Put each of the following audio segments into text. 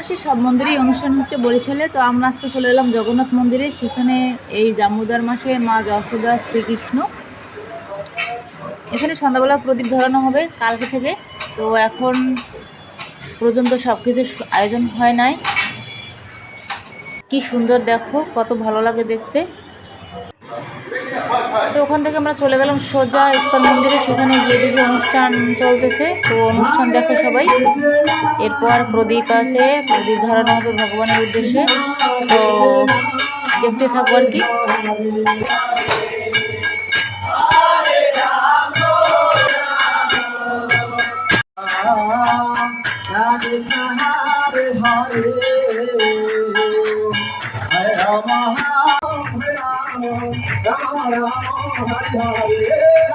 মাসে সব মন্দিরেই অনুষ্ঠান হচ্ছে বরিশালে। তো আমরা আজকে চলে এলাম জগন্নাথ মন্দিরে। সেখানে এই দামোদর মাসে মা যশোদা শ্রীকৃষ্ণ। এখানে সন্ধ্যাবেলা প্রদীপ ধরানো হবে কালকে থেকে। তো এখন পর্যন্ত সব কিছু আয়োজন হয় নাই। কি সুন্দর দেখো, কত ভালো লাগে দেখতে। তো ওখান থেকে আমরা চলে গেলাম সোজা ইস্কন মন্দিরে, সেখানে গিয়ে দেখি অনুষ্ঠান চলতেছে। তো অনুষ্ঠান দেখো সবাই। এরপর প্রদীপ আছে, প্রদীপ ধরানো হবে ভগবানের উদ্দেশ্যে। তো দেখতে থাকব আর কি। રામ રામ હરિ હરિ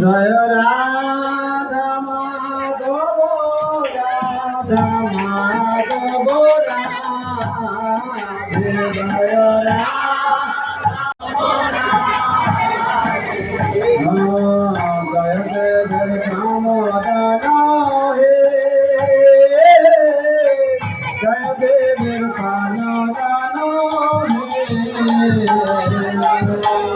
জয় রাধা মাধব রাধা মাধব রাধে জয় রাধা।